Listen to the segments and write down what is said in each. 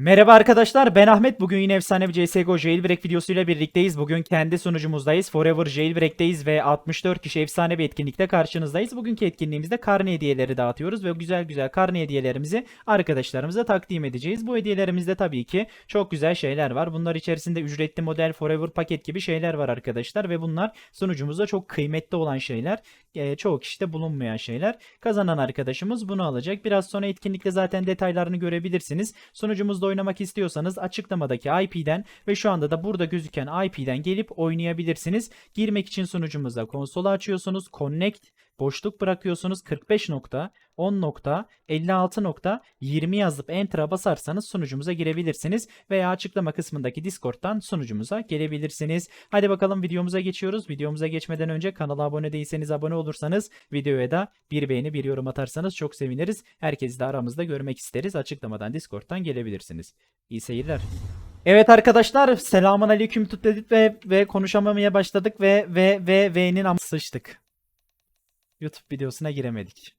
Merhaba arkadaşlar ben Ahmet. Bugün yine efsane bir CSGO Jailbreak videosuyla birlikteyiz. Bugün kendi sunucumuzdayız. Forever Jailbreak'teyiz ve 64 kişi efsane bir etkinlikte karşınızdayız. Bugünkü etkinliğimizde karne hediyeleri dağıtıyoruz ve güzel güzel karne hediyelerimizi arkadaşlarımıza takdim edeceğiz. Bu hediyelerimizde tabii ki çok güzel şeyler var. Bunlar içerisinde ücretli model Forever paket gibi şeyler var arkadaşlar ve bunlar sunucumuzda çok kıymetli olan şeyler. Ee, çoğu kişide bulunmayan şeyler. Kazanan arkadaşımız bunu alacak. Biraz sonra etkinlikte zaten detaylarını görebilirsiniz. Sunucumuzda oynamak istiyorsanız açıklamadaki IP'den ve şu anda da burada gözüken IP'den gelip oynayabilirsiniz. Girmek için sunucumuza konsolu açıyorsunuz. Connect boşluk bırakıyorsunuz 45 nokta 10 nokta 56 nokta 20 yazıp enter'a basarsanız sunucumuza girebilirsiniz veya açıklama kısmındaki Discord'dan sunucumuza gelebilirsiniz. Hadi bakalım videomuza geçiyoruz. Videomuza geçmeden önce kanala abone değilseniz abone olursanız videoya da bir beğeni bir yorum atarsanız çok seviniriz. Herkesi de aramızda görmek isteriz. Açıklamadan Discord'dan gelebilirsiniz. İyi seyirler. Evet arkadaşlar selamun aleyküm tut dedik ve, ve konuşamamaya başladık ve ve ve ve'nin am sıçtık. YouTube videosuna giremedik.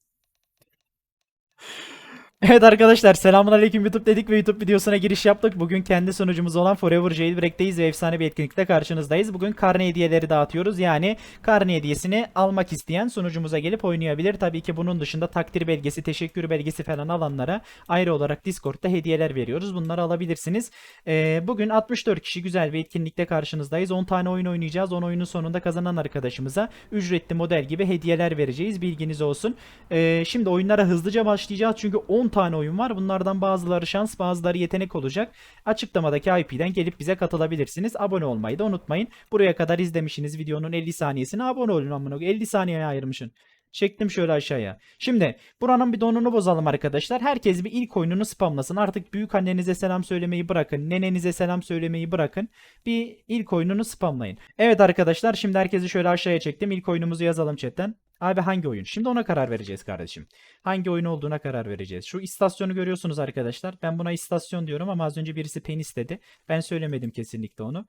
Evet arkadaşlar selamünaleyküm YouTube dedik ve YouTube videosuna giriş yaptık. Bugün kendi sunucumuz olan Forever Jailbreak'teyiz ve efsane bir etkinlikte karşınızdayız. Bugün karne hediyeleri dağıtıyoruz. Yani karne hediyesini almak isteyen sunucumuza gelip oynayabilir. Tabii ki bunun dışında takdir belgesi, teşekkür belgesi falan alanlara ayrı olarak Discord'da hediyeler veriyoruz. Bunları alabilirsiniz. Ee, bugün 64 kişi güzel bir etkinlikte karşınızdayız. 10 tane oyun oynayacağız. 10 oyunun sonunda kazanan arkadaşımıza ücretli model gibi hediyeler vereceğiz. Bilginiz olsun. Ee, şimdi oyunlara hızlıca başlayacağız. Çünkü 10 tane oyun var. Bunlardan bazıları şans, bazıları yetenek olacak. Açıklamadaki IP'den gelip bize katılabilirsiniz. Abone olmayı da unutmayın. Buraya kadar izlemişsiniz videonun 50 saniyesine abone olun amına. koyayım. 50 saniyeye ayırmışsın. Çektim şöyle aşağıya. Şimdi buranın bir donunu bozalım arkadaşlar. Herkes bir ilk oyununu spamlasın. Artık büyük annenize selam söylemeyi bırakın. Nenenize selam söylemeyi bırakın. Bir ilk oyununu spamlayın. Evet arkadaşlar şimdi herkesi şöyle aşağıya çektim. İlk oyunumuzu yazalım chatten. Abi hangi oyun? Şimdi ona karar vereceğiz kardeşim. Hangi oyun olduğuna karar vereceğiz. Şu istasyonu görüyorsunuz arkadaşlar. Ben buna istasyon diyorum ama az önce birisi penis dedi. Ben söylemedim kesinlikle onu.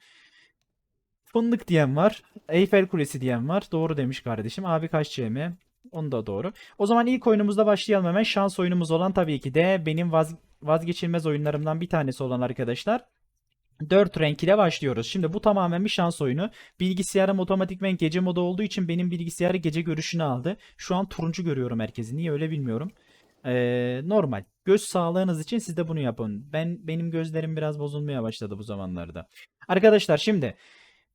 Fındık diyen var. Eyfel Kulesi diyen var. Doğru demiş kardeşim. Abi kaç CM? Onu da doğru. O zaman ilk oyunumuzda başlayalım hemen. Şans oyunumuz olan tabii ki de benim vaz vazgeçilmez oyunlarımdan bir tanesi olan arkadaşlar. 4 renk ile başlıyoruz. Şimdi bu tamamen bir şans oyunu. Bilgisayarım otomatikmen gece modu olduğu için benim bilgisayarı gece görüşünü aldı. Şu an turuncu görüyorum herkesi. Niye öyle bilmiyorum. Ee, normal. Göz sağlığınız için siz de bunu yapın. Ben benim gözlerim biraz bozulmaya başladı bu zamanlarda. Arkadaşlar şimdi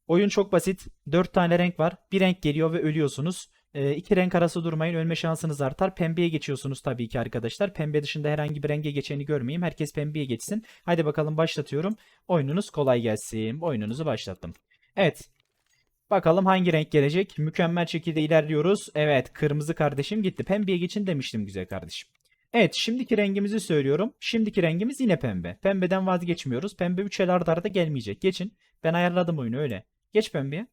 oyun çok basit. 4 tane renk var. Bir renk geliyor ve ölüyorsunuz. E, iki renk arası durmayın. Ölme şansınız artar. Pembeye geçiyorsunuz tabii ki arkadaşlar. Pembe dışında herhangi bir renge geçeni görmeyeyim. Herkes pembeye geçsin. Hadi bakalım başlatıyorum. Oyununuz kolay gelsin. Oyununuzu başlattım. Evet. Bakalım hangi renk gelecek. Mükemmel şekilde ilerliyoruz. Evet kırmızı kardeşim gitti. Pembeye geçin demiştim güzel kardeşim. Evet şimdiki rengimizi söylüyorum. Şimdiki rengimiz yine pembe. Pembeden vazgeçmiyoruz. Pembe 3 el arda gelmeyecek. Geçin. Ben ayarladım oyunu öyle. Geç pembeye.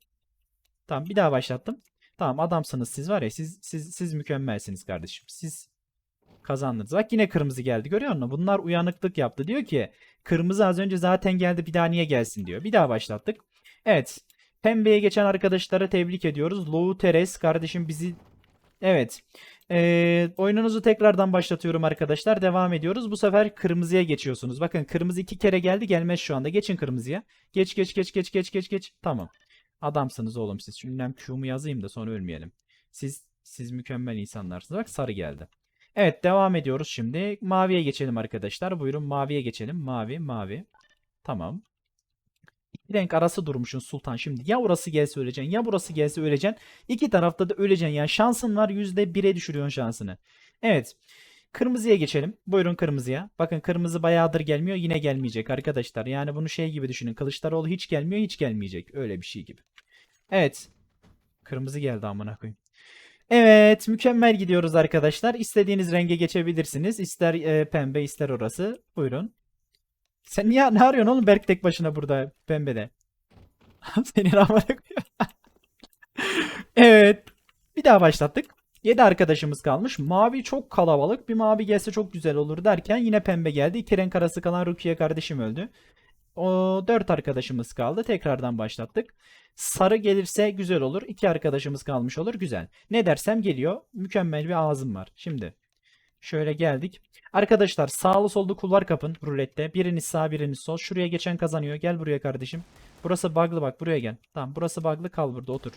Tamam bir daha başlattım. Tamam adamsınız siz var ya siz siz siz mükemmelsiniz kardeşim. Siz kazandınız. Bak yine kırmızı geldi görüyor musun? Bunlar uyanıklık yaptı. Diyor ki kırmızı az önce zaten geldi bir daha niye gelsin diyor. Bir daha başlattık. Evet. Pembeye geçen arkadaşlara tebrik ediyoruz. Lou Teres kardeşim bizi Evet. Ee, oyununuzu tekrardan başlatıyorum arkadaşlar. Devam ediyoruz. Bu sefer kırmızıya geçiyorsunuz. Bakın kırmızı iki kere geldi gelmez şu anda. Geçin kırmızıya. Geç geç geç geç geç geç geç. Tamam. Adamsınız oğlum siz. Şu ünlem Q'mu yazayım da sonra ölmeyelim. Siz siz mükemmel insanlarsınız. Bak sarı geldi. Evet devam ediyoruz şimdi. Maviye geçelim arkadaşlar. Buyurun maviye geçelim. Mavi mavi. Tamam. İki renk arası durmuşsun Sultan şimdi. Ya orası gelse öleceksin ya burası gelse öleceksin. İki tarafta da öleceksin. Yani şansın var %1'e düşürüyorsun şansını. Evet. Kırmızıya geçelim. Buyurun kırmızıya. Bakın kırmızı bayağıdır gelmiyor. Yine gelmeyecek arkadaşlar. Yani bunu şey gibi düşünün. Kılıçdaroğlu hiç gelmiyor hiç gelmeyecek. Öyle bir şey gibi. Evet. Kırmızı geldi amına koyayım. Evet, mükemmel gidiyoruz arkadaşlar. İstediğiniz renge geçebilirsiniz. İster e, pembe, ister orası. Buyurun. Sen niye ne arıyorsun oğlum Berk tek başına burada pembede? Senin amına koyayım. Evet. Bir daha başlattık. 7 arkadaşımız kalmış. Mavi çok kalabalık. Bir mavi gelse çok güzel olur derken yine pembe geldi. İki renk arası kalan Rukiye kardeşim öldü. O 4 arkadaşımız kaldı. Tekrardan başlattık. Sarı gelirse güzel olur. 2 arkadaşımız kalmış olur. Güzel. Ne dersem geliyor. Mükemmel bir ağzım var. Şimdi Şöyle geldik. Arkadaşlar sağlı sollu kulvar kapın rulette. Biriniz sağ biriniz sol. Şuraya geçen kazanıyor. Gel buraya kardeşim. Burası bug'lı bak buraya gel. Tamam burası bug'lı kal burada otur.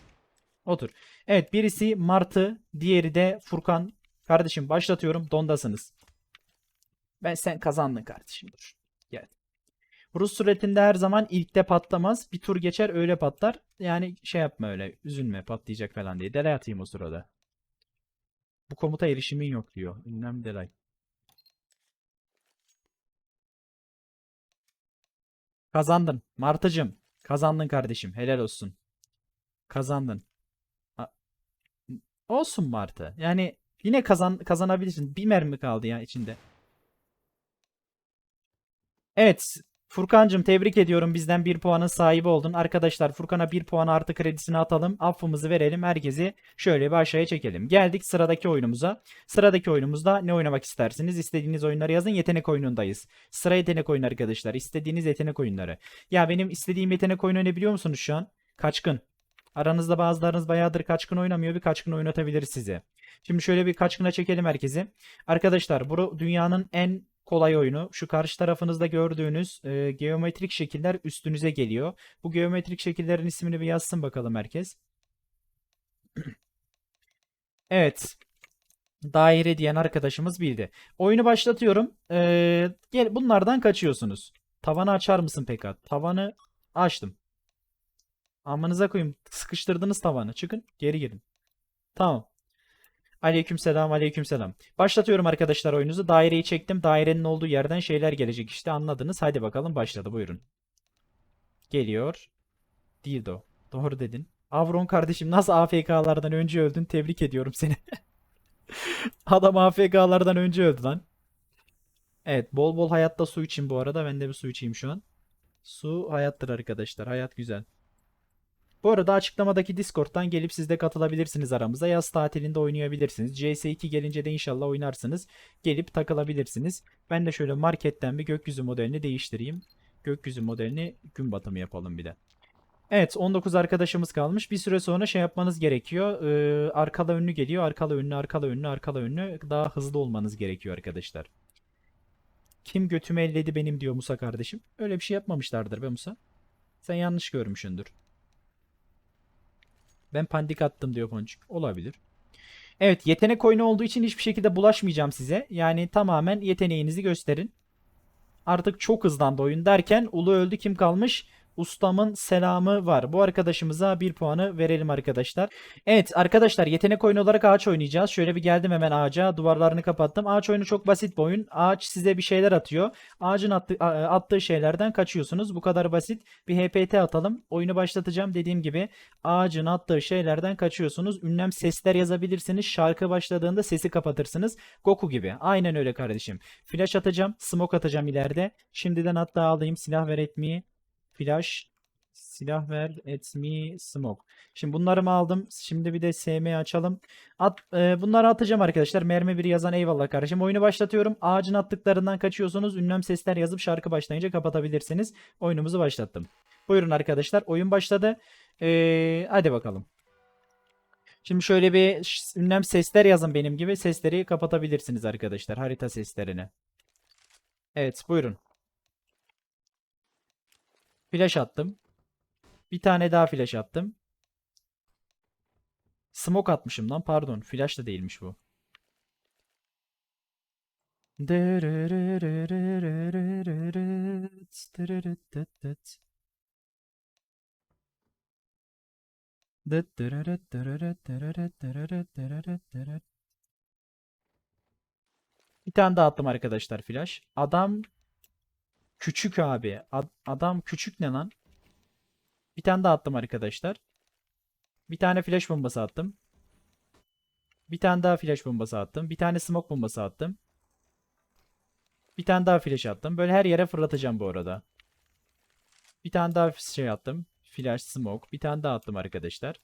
Otur. Evet birisi Martı. Diğeri de Furkan. Kardeşim başlatıyorum. Dondasınız. Ben sen kazandın kardeşim dur. Gel. Rus suretinde her zaman ilkte patlamaz. Bir tur geçer öyle patlar. Yani şey yapma öyle. Üzülme patlayacak falan diye. Delay atayım o sırada. Bu komuta erişimin yok diyor. Ünlem delay. Kazandın. Martıcım. Kazandın kardeşim. Helal olsun. Kazandın. Olsun Martı. Yani yine kazan kazanabilirsin. Bir mermi kaldı ya içinde. Evet. Furkancığım tebrik ediyorum. Bizden bir puanın sahibi oldun. Arkadaşlar Furkan'a bir puan artı kredisini atalım. Affımızı verelim. Herkesi şöyle bir aşağıya çekelim. Geldik sıradaki oyunumuza. Sıradaki oyunumuzda ne oynamak istersiniz? İstediğiniz oyunları yazın. Yetenek oyunundayız. Sıra yetenek oyunu arkadaşlar. İstediğiniz yetenek oyunları. Ya benim istediğim yetenek oyunu ne biliyor musunuz şu an? Kaçkın. Aranızda bazılarınız bayağıdır kaçkın oynamıyor. Bir kaçkın oynatabiliriz size. Şimdi şöyle bir kaçkına çekelim herkesi. Arkadaşlar bu dünyanın en kolay oyunu. Şu karşı tarafınızda gördüğünüz e, geometrik şekiller üstünüze geliyor. Bu geometrik şekillerin ismini bir yazsın bakalım herkes. Evet. Daire diyen arkadaşımız bildi. Oyunu başlatıyorum. Ee, gel bunlardan kaçıyorsunuz. Tavanı açar mısın Peka? Tavanı açtım. Amınıza koyayım. Sıkıştırdınız tavanı. Çıkın. Geri girin. Tamam. Aleykümselam, aleykümselam. Başlatıyorum arkadaşlar oyununuzu. Daireyi çektim. Dairenin olduğu yerden şeyler gelecek işte anladınız. Hadi bakalım başladı buyurun. Geliyor. Dildo. Doğru dedin. Avron kardeşim nasıl AFK'lardan önce öldün? Tebrik ediyorum seni. Adam AFK'lardan önce öldü lan. Evet bol bol hayatta su için bu arada. Ben de bir su içeyim şu an. Su hayattır arkadaşlar. Hayat güzel. Bu arada açıklamadaki Discord'dan gelip siz de katılabilirsiniz aramıza. Yaz tatilinde oynayabilirsiniz. CS2 gelince de inşallah oynarsınız. Gelip takılabilirsiniz. Ben de şöyle marketten bir gökyüzü modelini değiştireyim. Gökyüzü modelini gün batımı yapalım bir de. Evet 19 arkadaşımız kalmış. Bir süre sonra şey yapmanız gerekiyor. Ee, arkala önlü geliyor. Arkala önlü, arkala önlü, arkala önlü. Daha hızlı olmanız gerekiyor arkadaşlar. Kim götümü elledi benim diyor Musa kardeşim. Öyle bir şey yapmamışlardır be Musa. Sen yanlış görmüşsündür. Ben pandik attım diyor Ponçik. Olabilir. Evet yetenek oyunu olduğu için hiçbir şekilde bulaşmayacağım size. Yani tamamen yeteneğinizi gösterin. Artık çok hızlandı oyun derken Ulu öldü kim kalmış? Ustamın selamı var. Bu arkadaşımıza bir puanı verelim arkadaşlar. Evet arkadaşlar yetenek oyunu olarak ağaç oynayacağız. Şöyle bir geldim hemen ağaca. Duvarlarını kapattım. Ağaç oyunu çok basit bir oyun. Ağaç size bir şeyler atıyor. Ağacın attı, a- attığı şeylerden kaçıyorsunuz. Bu kadar basit. Bir HPT atalım. Oyunu başlatacağım. Dediğim gibi ağacın attığı şeylerden kaçıyorsunuz. Ünlem sesler yazabilirsiniz. Şarkı başladığında sesi kapatırsınız. Goku gibi. Aynen öyle kardeşim. Flash atacağım. Smoke atacağım ileride. Şimdiden hatta alayım. Silah ver etmeyi. Flash. Silah ver. Et me. Smoke. Şimdi bunları mı aldım? Şimdi bir de SM açalım. At, e, bunları atacağım arkadaşlar. Mermi biri yazan eyvallah kardeşim. Oyunu başlatıyorum. Ağacın attıklarından kaçıyorsunuz. Ünlem sesler yazıp şarkı başlayınca kapatabilirsiniz. Oyunumuzu başlattım. Buyurun arkadaşlar. Oyun başladı. Ee, hadi bakalım. Şimdi şöyle bir ünlem sesler yazın benim gibi. Sesleri kapatabilirsiniz arkadaşlar. Harita seslerini. Evet buyurun. Flash attım. Bir tane daha flash attım. Smoke atmışım lan pardon. Flash da değilmiş bu. Bir tane daha attım arkadaşlar flash. Adam küçük abi. Ad- adam küçük ne lan? Bir tane daha attım arkadaşlar. Bir tane flash bombası attım. Bir tane daha flash bombası attım. Bir tane smoke bombası attım. Bir tane daha flash attım. Böyle her yere fırlatacağım bu arada. Bir tane daha şey attım. Flash smoke. Bir tane daha attım arkadaşlar.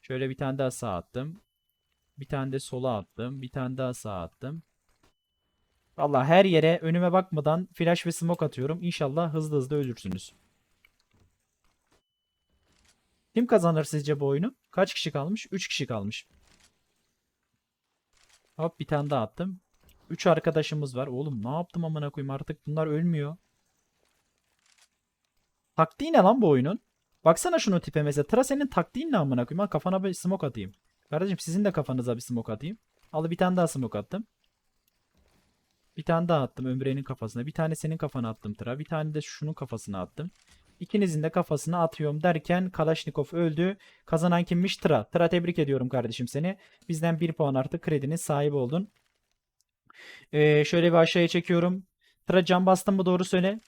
Şöyle bir tane daha sağ attım. Bir tane de sola attım. Bir tane daha sağ attım. Valla her yere önüme bakmadan flash ve smoke atıyorum. İnşallah hızlı hızlı ölürsünüz. Kim kazanır sizce bu oyunu? Kaç kişi kalmış? 3 kişi kalmış. Hop bir tane daha attım. 3 arkadaşımız var. Oğlum ne yaptım amına koyayım artık bunlar ölmüyor. Taktiği ne lan bu oyunun? Baksana şunu tipe mesela. Tra senin taktiğin ne amına koyayım? Ha, kafana bir smoke atayım. Kardeşim sizin de kafanıza bir smoke atayım. Al bir tane daha smoke attım. Bir tane daha attım Ömre'nin kafasına. Bir tane senin kafana attım Tra. Bir tane de şunun kafasına attım. İkinizin de kafasına atıyorum derken Kalaşnikov öldü. Kazanan kimmiş? Tra. Tra tebrik ediyorum kardeşim seni. Bizden 1 puan artı kredinin sahibi oldun. Ee, şöyle bir aşağıya çekiyorum. Tra can bastın mı doğru söyle.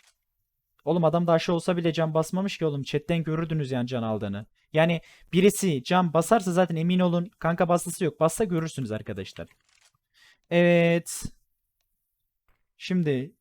Oğlum adam da aşağı olsa bile can basmamış ki oğlum. Chatten görürdünüz yani can aldığını. Yani birisi can basarsa zaten emin olun kanka bastısı yok. Bassa görürsünüz arkadaşlar. Evet. Şimdi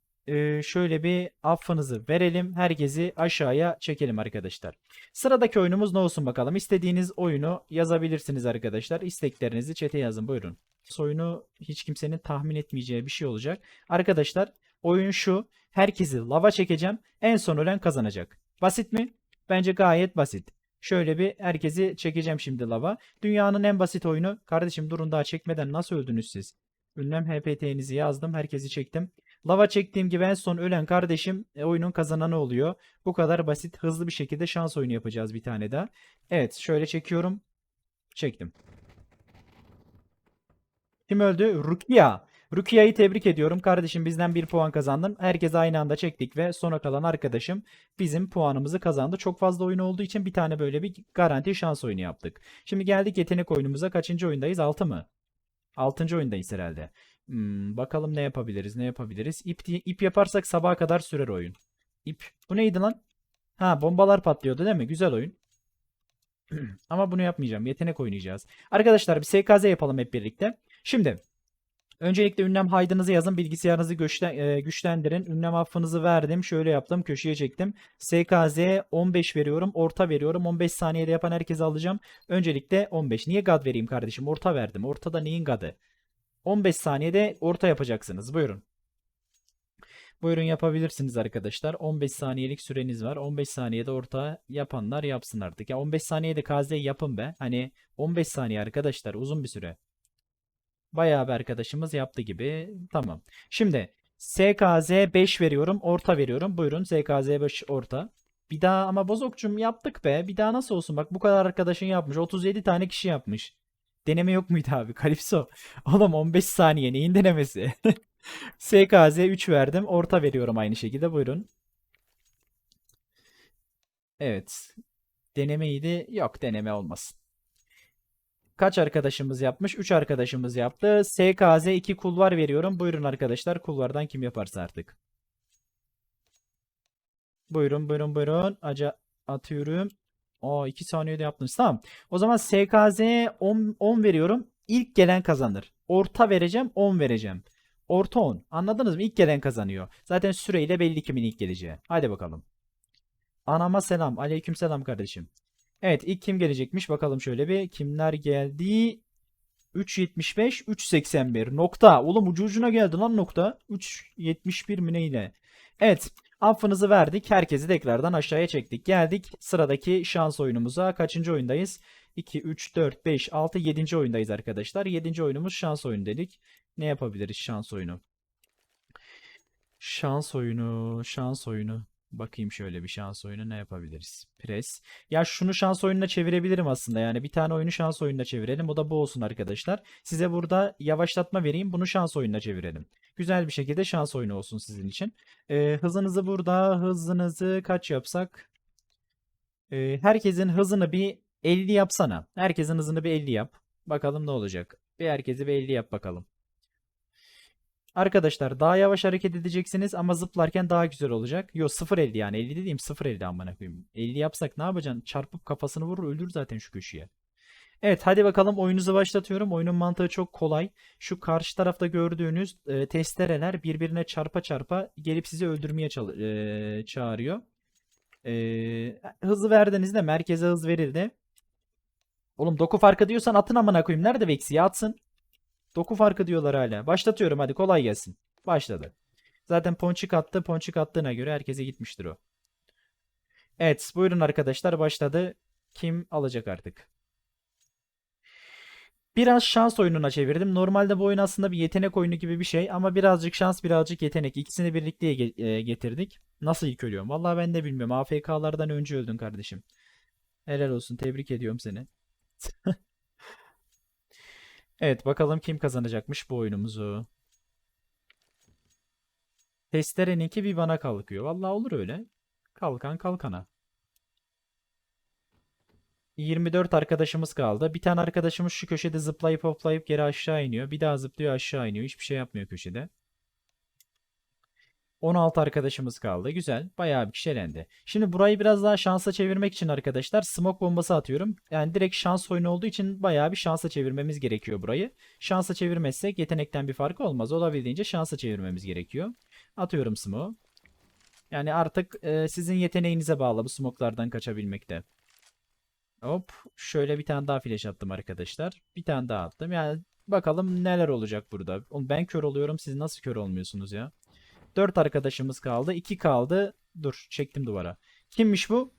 şöyle bir affınızı verelim. Herkesi aşağıya çekelim arkadaşlar. Sıradaki oyunumuz ne olsun bakalım. İstediğiniz oyunu yazabilirsiniz arkadaşlar. İsteklerinizi chat'e yazın buyurun. Oyunu hiç kimsenin tahmin etmeyeceği bir şey olacak. Arkadaşlar oyun şu. Herkesi lava çekeceğim. En son ölen kazanacak. Basit mi? Bence gayet basit. Şöyle bir herkesi çekeceğim şimdi lava. Dünyanın en basit oyunu. Kardeşim durun daha çekmeden nasıl öldünüz siz? Ünlem HPT'nizi yazdım. Herkesi çektim. Lava çektiğim gibi en son ölen kardeşim e, oyunun kazananı oluyor. Bu kadar basit hızlı bir şekilde şans oyunu yapacağız bir tane daha. Evet şöyle çekiyorum. Çektim. Kim öldü? Rukia. Rukia'yı tebrik ediyorum. Kardeşim bizden bir puan kazandın. Herkes aynı anda çektik ve sona kalan arkadaşım bizim puanımızı kazandı. Çok fazla oyun olduğu için bir tane böyle bir garanti şans oyunu yaptık. Şimdi geldik yetenek oyunumuza. Kaçıncı oyundayız? 6 mı? 6. oyundayız herhalde. Hmm, bakalım ne yapabiliriz? Ne yapabiliriz? İp, ip yaparsak sabaha kadar sürer oyun. İp. Bu neydi lan? Ha bombalar patlıyordu değil mi? Güzel oyun. Ama bunu yapmayacağım. Yetenek oynayacağız. Arkadaşlar bir SKZ yapalım hep birlikte. Şimdi öncelikle ünlem haydınızı yazın. Bilgisayarınızı e, güçlendirin. Ünlem affınızı verdim. Şöyle yaptım. Köşeye çektim. SKZ 15 veriyorum. Orta veriyorum. 15 saniyede yapan herkese alacağım. Öncelikle 15. Niye gad vereyim kardeşim? Orta verdim. Ortada neyin gadı? 15 saniyede orta yapacaksınız. Buyurun. Buyurun yapabilirsiniz arkadaşlar. 15 saniyelik süreniz var. 15 saniyede orta yapanlar yapsın artık. Ya 15 saniyede KZ yapın be. Hani 15 saniye arkadaşlar uzun bir süre. Bayağı bir arkadaşımız yaptı gibi. Tamam. Şimdi SKZ 5 veriyorum. Orta veriyorum. Buyurun SKZ 5 orta. Bir daha ama Bozokçum yaptık be. Bir daha nasıl olsun? Bak bu kadar arkadaşın yapmış. 37 tane kişi yapmış. Deneme yok muydu abi? Kalipso. Oğlum 15 saniye neyin denemesi? SKZ 3 verdim. Orta veriyorum aynı şekilde. Buyurun. Evet. Denemeydi. Yok deneme olmasın. Kaç arkadaşımız yapmış? 3 arkadaşımız yaptı. SKZ 2 kulvar veriyorum. Buyurun arkadaşlar. Kulvardan kim yaparsa artık. Buyurun buyurun buyurun. Aca atıyorum. Aa 2 saniyede yaptınız. Tamam. O zaman SKZ 10, 10 veriyorum. İlk gelen kazanır. Orta vereceğim 10 vereceğim. Orta 10. Anladınız mı? İlk gelen kazanıyor. Zaten süreyle belli kimin ilk geleceği. Hadi bakalım. Anama selam. Aleyküm selam kardeşim. Evet ilk kim gelecekmiş bakalım şöyle bir. Kimler geldi? 3.75 3.81 nokta. Oğlum ucu ucuna geldi lan nokta. 3.71 mi neyle? Evet affınızı verdik. Herkesi tekrardan aşağıya çektik. Geldik sıradaki şans oyunumuza. Kaçıncı oyundayız? 2, 3, 4, 5, 6, 7. oyundayız arkadaşlar. 7. oyunumuz şans oyunu dedik. Ne yapabiliriz şans oyunu? Şans oyunu, şans oyunu. Bakayım şöyle bir şans oyunu ne yapabiliriz? Pres. Ya şunu şans oyununa çevirebilirim aslında. Yani bir tane oyunu şans oyununa çevirelim. O da bu olsun arkadaşlar. Size burada yavaşlatma vereyim. Bunu şans oyununa çevirelim. Güzel bir şekilde şans oyunu olsun sizin için. Ee, hızınızı burada hızınızı kaç yapsak? Ee, herkesin hızını bir 50 yapsana. Herkesin hızını bir 50 yap. Bakalım ne olacak. Bir herkesi bir 50 yap bakalım. Arkadaşlar daha yavaş hareket edeceksiniz ama zıplarken daha güzel olacak. Yo 0.50 yani 50 dediğim 0.50 amına koyayım. 50 yapsak ne yapacaksın? Çarpıp kafasını vurur öldür zaten şu köşeye. Evet hadi bakalım oyununuzu başlatıyorum. Oyunun mantığı çok kolay. Şu karşı tarafta gördüğünüz e, testereler birbirine çarpa çarpa gelip sizi öldürmeye e, çağırıyor. E, hızı verdiğinizde merkeze hız verildi. Oğlum doku farkı diyorsan atın amına koyayım. Nerede Vex'i atsın. Doku farkı diyorlar hala. Başlatıyorum hadi kolay gelsin. Başladı. Zaten ponçik attı. Ponçik attığına göre herkese gitmiştir o. Evet buyurun arkadaşlar başladı. Kim alacak artık? Biraz şans oyununa çevirdim. Normalde bu oyun aslında bir yetenek oyunu gibi bir şey ama birazcık şans birazcık yetenek. İkisini birlikte e, getirdik. Nasıl ilk ölüyorum? Vallahi ben de bilmiyorum. AFK'lardan önce öldün kardeşim. Helal olsun. Tebrik ediyorum seni. Evet bakalım kim kazanacakmış bu oyunumuzu. Testereninki bir bana kalkıyor. Vallahi olur öyle. Kalkan kalkana. 24 arkadaşımız kaldı. Bir tane arkadaşımız şu köşede zıplayıp hoplayıp geri aşağı iniyor. Bir daha zıplıyor aşağı iniyor. Hiçbir şey yapmıyor köşede. 16 arkadaşımız kaldı. Güzel. Bayağı bir kişi elendi. Şimdi burayı biraz daha şansa çevirmek için arkadaşlar smoke bombası atıyorum. Yani direkt şans oyunu olduğu için bayağı bir şansa çevirmemiz gerekiyor burayı. Şansa çevirmezsek yetenekten bir farkı olmaz. Olabildiğince şansa çevirmemiz gerekiyor. Atıyorum smoke. Yani artık e, sizin yeteneğinize bağlı bu smoke'lardan kaçabilmekte. Hop. Şöyle bir tane daha flash attım arkadaşlar. Bir tane daha attım. Yani bakalım neler olacak burada. Oğlum ben kör oluyorum. Siz nasıl kör olmuyorsunuz ya? 4 arkadaşımız kaldı. 2 kaldı. Dur çektim duvara. Kimmiş bu?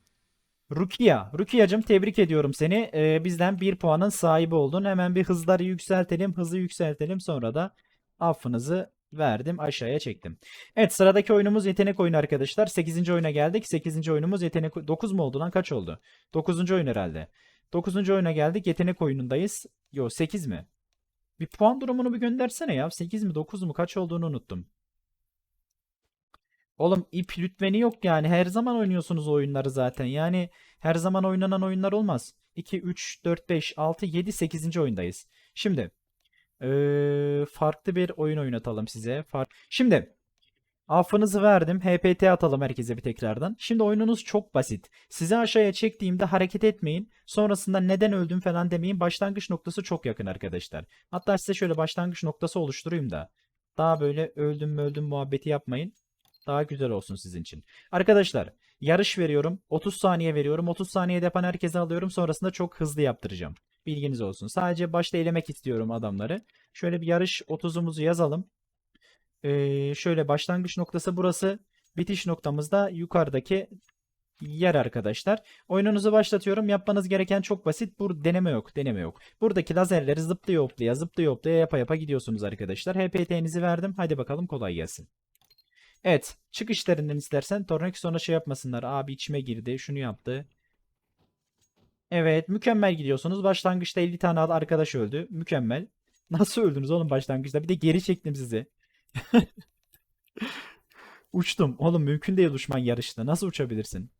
Rukiya. Rukiyacım tebrik ediyorum seni. Ee, bizden 1 puanın sahibi oldun. Hemen bir hızları yükseltelim. Hızı yükseltelim. Sonra da affınızı verdim. Aşağıya çektim. Evet sıradaki oyunumuz yetenek oyunu arkadaşlar. 8. oyuna geldik. 8. oyunumuz yetenek... 9 mu oldu lan? Kaç oldu? 9. oyun herhalde. 9. oyuna geldik. Yetenek oyunundayız. Yo 8 mi? Bir puan durumunu bir göndersene ya. 8 mi 9 mu kaç olduğunu unuttum. Oğlum ip lütfeni yok yani. Her zaman oynuyorsunuz oyunları zaten. Yani her zaman oynanan oyunlar olmaz. 2, 3, 4, 5, 6, 7, 8. oyundayız. Şimdi eee, farklı bir oyun oynatalım size. Fark Şimdi affınızı verdim. HPT atalım herkese bir tekrardan. Şimdi oyununuz çok basit. Sizi aşağıya çektiğimde hareket etmeyin. Sonrasında neden öldüm falan demeyin. Başlangıç noktası çok yakın arkadaşlar. Hatta size şöyle başlangıç noktası oluşturayım da. Daha böyle öldüm mü öldüm muhabbeti yapmayın. Daha güzel olsun sizin için. Arkadaşlar yarış veriyorum. 30 saniye veriyorum. 30 saniyede yapan herkese alıyorum. Sonrasında çok hızlı yaptıracağım. Bilginiz olsun. Sadece başta elemek istiyorum adamları. Şöyle bir yarış 30'umuzu yazalım. Ee, şöyle başlangıç noktası burası. Bitiş noktamız da yukarıdaki yer arkadaşlar. Oyununuzu başlatıyorum. Yapmanız gereken çok basit. Bu deneme yok, deneme yok. Buradaki lazerleri zıplıyor hoplaya, zıplıyor hoplaya yapa yapa gidiyorsunuz arkadaşlar. HPT'nizi verdim. Hadi bakalım kolay gelsin. Evet. Çıkışlarından istersen Tornak sonra şey yapmasınlar. Abi içime girdi. Şunu yaptı. Evet. Mükemmel gidiyorsunuz. Başlangıçta 50 tane arkadaş öldü. Mükemmel. Nasıl öldünüz oğlum başlangıçta? Bir de geri çektim sizi. Uçtum. Oğlum mümkün değil uçman yarışta. Nasıl uçabilirsin?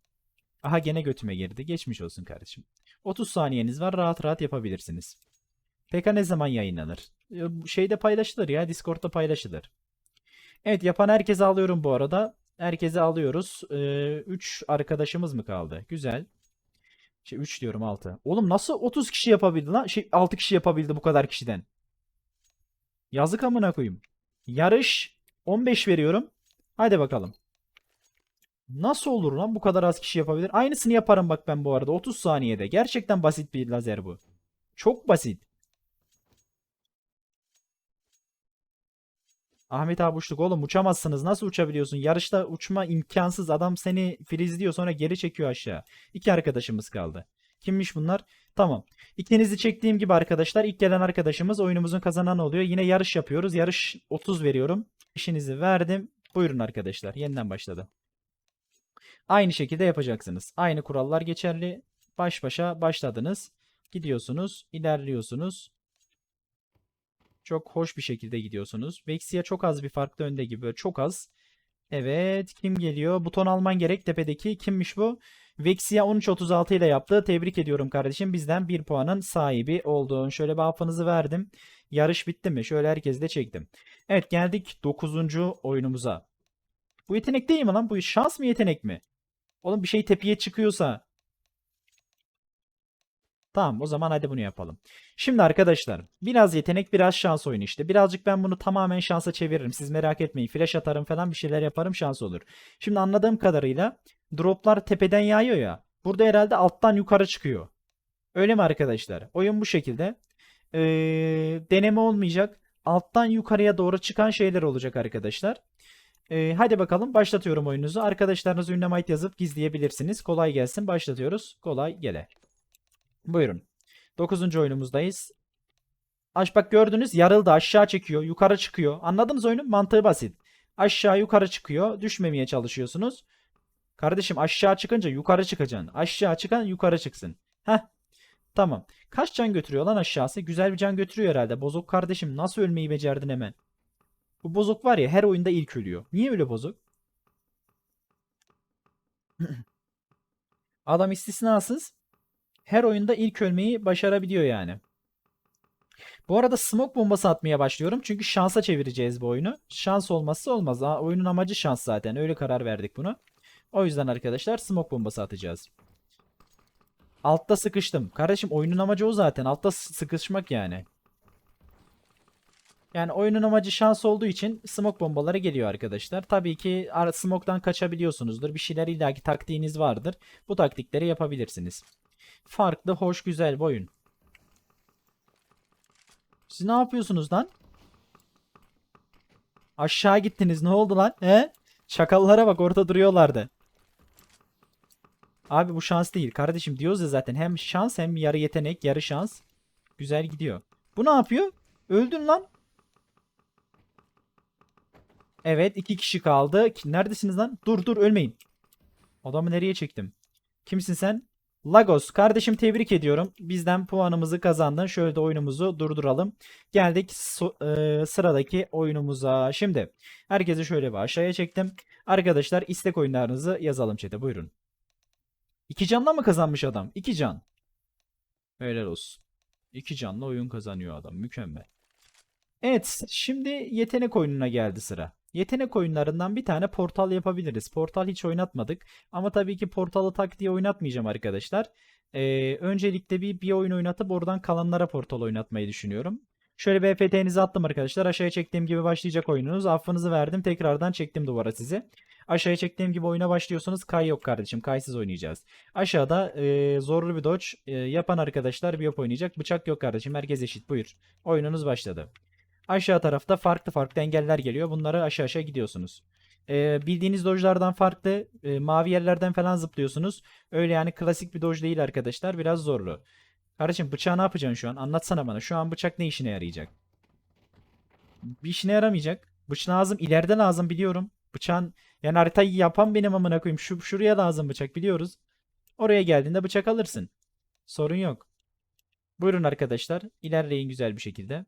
Aha gene götüme girdi. Geçmiş olsun kardeşim. 30 saniyeniz var. Rahat rahat yapabilirsiniz. PK ne zaman yayınlanır? Ya, Şeyde paylaşılır ya. Discord'da paylaşılır. Evet yapan herkese alıyorum bu arada. Herkese alıyoruz. 3 arkadaşımız mı kaldı? Güzel. Şey 3 diyorum 6. Oğlum nasıl 30 kişi yapabildi lan? Şey 6 kişi yapabildi bu kadar kişiden. Yazık amına koyayım. Yarış 15 veriyorum. Hadi bakalım. Nasıl olur lan bu kadar az kişi yapabilir? Aynısını yaparım bak ben bu arada 30 saniyede. Gerçekten basit bir lazer bu. Çok basit. Ahmet abi uçtuk oğlum uçamazsınız. Nasıl uçabiliyorsun? Yarışta uçma imkansız. Adam seni frizliyor sonra geri çekiyor aşağı. İki arkadaşımız kaldı. Kimmiş bunlar? Tamam. İkinizi çektiğim gibi arkadaşlar ilk gelen arkadaşımız oyunumuzun kazananı oluyor. Yine yarış yapıyoruz. Yarış 30 veriyorum. İşinizi verdim. Buyurun arkadaşlar. Yeniden başladı. Aynı şekilde yapacaksınız. Aynı kurallar geçerli. Baş başa başladınız. Gidiyorsunuz, ilerliyorsunuz. Çok hoş bir şekilde gidiyorsunuz. Vexia çok az bir farklı önde gibi. Çok az. Evet. Kim geliyor? Buton alman gerek tepedeki. Kimmiş bu? Vexia 13.36 ile yaptı. Tebrik ediyorum kardeşim. Bizden 1 puanın sahibi oldun. Şöyle bir affınızı verdim. Yarış bitti mi? Şöyle herkesi de çektim. Evet geldik 9. oyunumuza. Bu yetenek değil mi lan? Bu şans mı yetenek mi? Oğlum bir şey tepeye çıkıyorsa Tamam o zaman hadi bunu yapalım. Şimdi arkadaşlar biraz yetenek biraz şans oyunu işte. Birazcık ben bunu tamamen şansa çeviririm. Siz merak etmeyin. Flash atarım falan bir şeyler yaparım şans olur. Şimdi anladığım kadarıyla droplar tepeden yağıyor ya. Burada herhalde alttan yukarı çıkıyor. Öyle mi arkadaşlar? Oyun bu şekilde. Ee, deneme olmayacak. Alttan yukarıya doğru çıkan şeyler olacak arkadaşlar. Ee, hadi bakalım başlatıyorum oyununuzu. Arkadaşlarınız ünlemite yazıp gizleyebilirsiniz. Kolay gelsin başlatıyoruz. Kolay gele. Buyurun. 9. oyunumuzdayız. Aş bak gördünüz yarıldı aşağı çekiyor yukarı çıkıyor. Anladınız oyunun mantığı basit. Aşağı yukarı çıkıyor düşmemeye çalışıyorsunuz. Kardeşim aşağı çıkınca yukarı çıkacaksın. Aşağı çıkan yukarı çıksın. Heh. Tamam. Kaç can götürüyor lan aşağısı? Güzel bir can götürüyor herhalde. Bozuk kardeşim nasıl ölmeyi becerdin hemen? Bu bozuk var ya her oyunda ilk ölüyor. Niye öyle bozuk? Adam istisnasız her oyunda ilk ölmeyi başarabiliyor yani. Bu arada smoke bombası atmaya başlıyorum. Çünkü şansa çevireceğiz bu oyunu. Şans olmazsa olmaz. Aa, oyunun amacı şans zaten. Öyle karar verdik bunu. O yüzden arkadaşlar smoke bombası atacağız. Altta sıkıştım. Kardeşim oyunun amacı o zaten. Altta sıkışmak yani. Yani oyunun amacı şans olduğu için smoke bombaları geliyor arkadaşlar. Tabii ki smoke'dan kaçabiliyorsunuzdur. Bir şeyler illaki taktiğiniz vardır. Bu taktikleri yapabilirsiniz. Farklı, hoş, güzel bir oyun. Siz ne yapıyorsunuz lan? Aşağı gittiniz. Ne oldu lan? He? Çakallara bak orada duruyorlardı. Abi bu şans değil. Kardeşim diyoruz ya zaten hem şans hem yarı yetenek, yarı şans. Güzel gidiyor. Bu ne yapıyor? Öldün lan. Evet iki kişi kaldı. Neredesiniz lan? Dur dur ölmeyin. Adamı nereye çektim? Kimsin sen? Lagos. Kardeşim tebrik ediyorum. Bizden puanımızı kazandın. Şöyle de oyunumuzu durduralım. Geldik e, sıradaki oyunumuza. Şimdi herkesi şöyle bir aşağıya çektim. Arkadaşlar istek oyunlarınızı yazalım chat'e. Buyurun. İki canla mı kazanmış adam? İki can. Helal olsun. İki canla oyun kazanıyor adam. Mükemmel. Evet, şimdi yetenek oyununa geldi sıra. Yetenek oyunlarından bir tane portal yapabiliriz. Portal hiç oynatmadık. Ama tabii ki portalı tak diye oynatmayacağım arkadaşlar. Ee, öncelikle bir, bir oyun oynatıp oradan kalanlara portal oynatmayı düşünüyorum. Şöyle BFT'nizi attım arkadaşlar. Aşağıya çektiğim gibi başlayacak oyununuz. Affınızı verdim. Tekrardan çektim duvara sizi. Aşağıya çektiğim gibi oyuna başlıyorsunuz. Kay yok kardeşim. Kaysız oynayacağız. Aşağıda e, zorlu bir dodge e, yapan arkadaşlar biyop oynayacak. Bıçak yok kardeşim. Herkes eşit. Buyur. Oyununuz başladı. Aşağı tarafta farklı farklı engeller geliyor. Bunları aşağı aşağı gidiyorsunuz. Ee, bildiğiniz dojlardan farklı e, mavi yerlerden falan zıplıyorsunuz. Öyle yani klasik bir doj değil arkadaşlar. Biraz zorlu. Kardeşim bıçağı ne yapacaksın şu an? Anlatsana bana. Şu an bıçak ne işine yarayacak? Bir işine yaramayacak. Bıçak lazım. ileride lazım biliyorum. Bıçağın yani haritayı yapan benim amına koyayım. Şu, şuraya lazım bıçak biliyoruz. Oraya geldiğinde bıçak alırsın. Sorun yok. Buyurun arkadaşlar. İlerleyin güzel bir şekilde.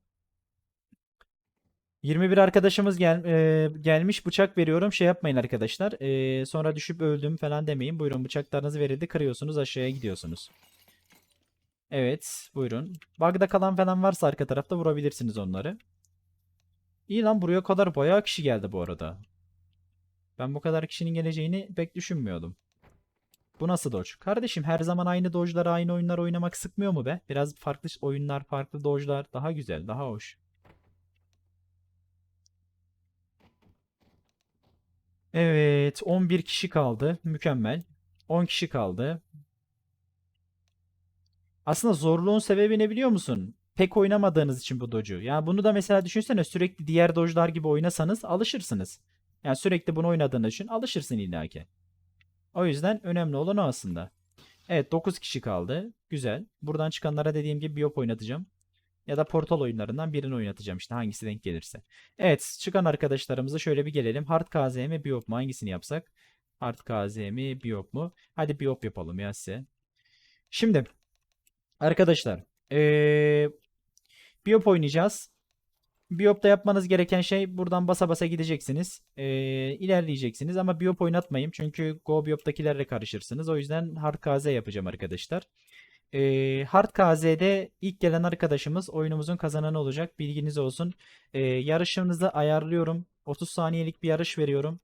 21 arkadaşımız gel, e, gelmiş bıçak veriyorum şey yapmayın arkadaşlar. E, sonra düşüp öldüm falan demeyin. Buyurun bıçaklarınız verildi kırıyorsunuz aşağıya gidiyorsunuz. Evet buyurun. Bug'da kalan falan varsa arka tarafta vurabilirsiniz onları. İyi lan buraya kadar bayağı kişi geldi bu arada. Ben bu kadar kişinin geleceğini pek düşünmüyordum. Bu nasıl dodge? Kardeşim her zaman aynı dodge'ları aynı oyunlar oynamak sıkmıyor mu be? Biraz farklı oyunlar, farklı dodge'lar daha güzel, daha hoş. Evet, 11 kişi kaldı. Mükemmel. 10 kişi kaldı. Aslında zorluğun sebebi ne biliyor musun? Pek oynamadığınız için bu doju. Yani bunu da mesela düşünsene sürekli diğer dojlar gibi oynasanız alışırsınız. Yani sürekli bunu oynadığın için alışırsın illaki. O yüzden önemli olan o aslında. Evet 9 kişi kaldı. Güzel. Buradan çıkanlara dediğim gibi biyop oynatacağım. Ya da portal oyunlarından birini oynatacağım işte hangisi denk gelirse. Evet çıkan arkadaşlarımıza şöyle bir gelelim. Hard KZ mi Biop mu hangisini yapsak? Hard KZ mi Biop mu? Hadi Biop yapalım ya size. Şimdi arkadaşlar ee, Biop oynayacağız. Biop'ta yapmanız gereken şey buradan basa basa gideceksiniz. Ee, ilerleyeceksiniz ama Biop oynatmayayım. Çünkü Go Biop'takilerle karışırsınız. O yüzden Hard KZ yapacağım arkadaşlar. Ee, Hard KZ'de ilk gelen arkadaşımız oyunumuzun kazananı olacak. Bilginiz olsun. Ee, yarışınızı ayarlıyorum. 30 saniyelik bir yarış veriyorum.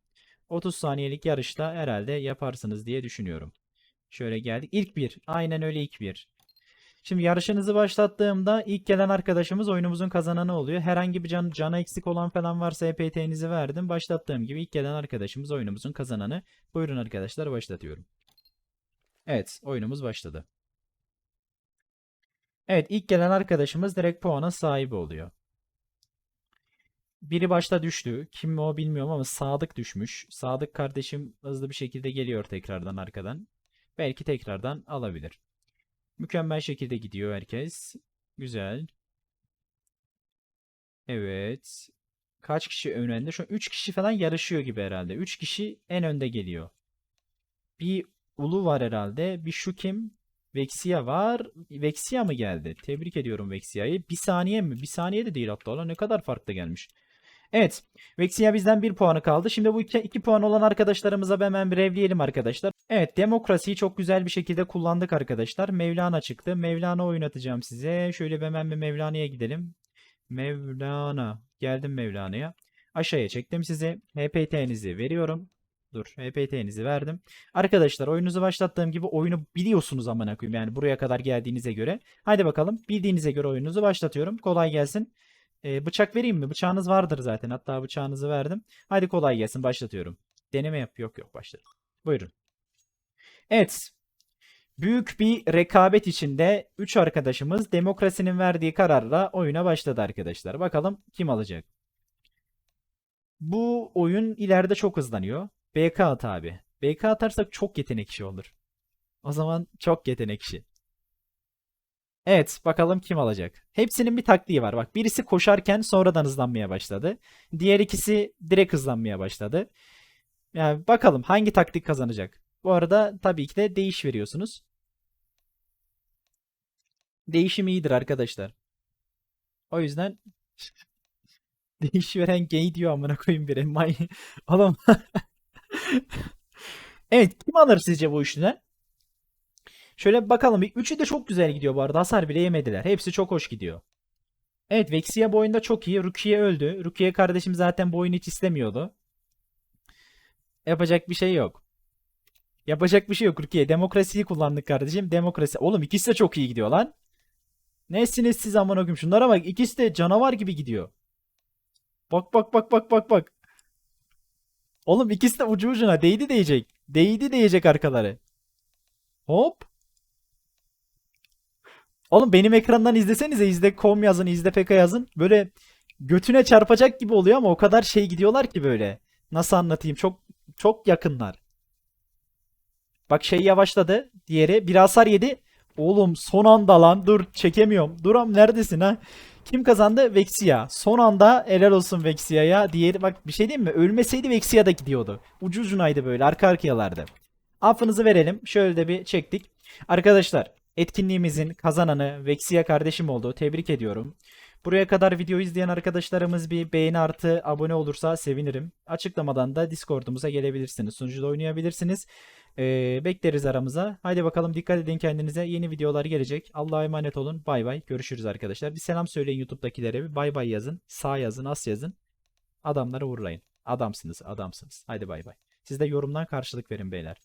30 saniyelik yarışta herhalde yaparsınız diye düşünüyorum. Şöyle geldik. İlk bir. Aynen öyle ilk bir. Şimdi yarışınızı başlattığımda ilk gelen arkadaşımız oyunumuzun kazananı oluyor. Herhangi bir can, cana eksik olan falan varsa EPT'nizi verdim. Başlattığım gibi ilk gelen arkadaşımız oyunumuzun kazananı. Buyurun arkadaşlar başlatıyorum. Evet oyunumuz başladı. Evet ilk gelen arkadaşımız direkt puanın sahibi oluyor. Biri başta düştü. Kim o bilmiyorum ama Sadık düşmüş. Sadık kardeşim hızlı bir şekilde geliyor tekrardan arkadan. Belki tekrardan alabilir. Mükemmel şekilde gidiyor herkes. Güzel. Evet. Kaç kişi ön önde? Şu an 3 kişi falan yarışıyor gibi herhalde. 3 kişi en önde geliyor. Bir Ulu var herhalde. Bir şu kim? Vexia var. Vexia mı geldi? Tebrik ediyorum Vexia'yı. Bir saniye mi? Bir saniye de değil hatta. Ulan ne kadar farklı gelmiş. Evet. Vexia bizden 1 puanı kaldı. Şimdi bu 2 puan olan arkadaşlarımıza hemen bir evleyelim arkadaşlar. Evet demokrasiyi çok güzel bir şekilde kullandık arkadaşlar. Mevlana çıktı. Mevlana oynatacağım size. Şöyle bir hemen bir Mevlana'ya gidelim. Mevlana. Geldim Mevlana'ya. Aşağıya çektim sizi. HPT'nizi veriyorum. Dur HPT'nizi verdim. Arkadaşlar oyununuzu başlattığım gibi oyunu biliyorsunuz amına koyayım. Yani buraya kadar geldiğinize göre. Haydi bakalım. Bildiğinize göre oyununuzu başlatıyorum. Kolay gelsin. Ee, bıçak vereyim mi? Bıçağınız vardır zaten. Hatta bıçağınızı verdim. Haydi kolay gelsin. Başlatıyorum. Deneme yap. Yok yok başladım. Buyurun. Evet. Büyük bir rekabet içinde 3 arkadaşımız demokrasinin verdiği kararla oyuna başladı arkadaşlar. Bakalım kim alacak? Bu oyun ileride çok hızlanıyor. BK at abi. BK atarsak çok yetenek işi olur. O zaman çok yetenek işi. Evet bakalım kim alacak. Hepsinin bir taktiği var. Bak birisi koşarken sonradan hızlanmaya başladı. Diğer ikisi direkt hızlanmaya başladı. Yani bakalım hangi taktik kazanacak. Bu arada tabii ki de değiş veriyorsunuz. Değişim iyidir arkadaşlar. O yüzden değiş veren gay diyor amına koyayım biri. May Oğlum. evet kim alır sizce bu üçlüden? Şöyle bakalım. Üçü de çok güzel gidiyor bu arada. Hasar bile yemediler. Hepsi çok hoş gidiyor. Evet Vexia bu oyunda çok iyi. Rukiye öldü. Rukiye kardeşim zaten bu oyunu hiç istemiyordu. Yapacak bir şey yok. Yapacak bir şey yok Rukiye. Demokrasiyi kullandık kardeşim. Demokrasi. Oğlum ikisi de çok iyi gidiyor lan. Nesiniz siz amına koyayım? Şunlara bak. İkisi de canavar gibi gidiyor. Bak bak bak bak bak bak. Oğlum ikisi de ucu ucuna değdi değecek. Değdi değecek arkaları. Hop. Oğlum benim ekrandan izlesenize izle.com yazın izle.pk yazın. Böyle götüne çarpacak gibi oluyor ama o kadar şey gidiyorlar ki böyle. Nasıl anlatayım? Çok çok yakınlar. Bak şey yavaşladı. Diğeri bir hasar yedi. Oğlum son anda lan. Dur çekemiyorum. Duram neredesin ha? Kim kazandı? Vexia. Son anda helal olsun Vexia'ya. Diğeri bak bir şey diyeyim mi? Ölmeseydi Vexia da gidiyordu. Ucu ucunaydı böyle arka arkayalardı. Affınızı verelim. Şöyle de bir çektik. Arkadaşlar etkinliğimizin kazananı Vexia kardeşim oldu. Tebrik ediyorum. Buraya kadar video izleyen arkadaşlarımız bir beğeni artı abone olursa sevinirim. Açıklamadan da Discord'umuza gelebilirsiniz. Sunucuda oynayabilirsiniz. Ee, bekleriz aramıza. Haydi bakalım dikkat edin kendinize. Yeni videolar gelecek. Allah'a emanet olun. Bay bay. Görüşürüz arkadaşlar. Bir selam söyleyin YouTube'dakilere. Bir bay bay yazın. Sağ yazın, as yazın. Adamları uğurlayın. Adamsınız, adamsınız. Haydi bay bay. Siz de yorumdan karşılık verin beyler.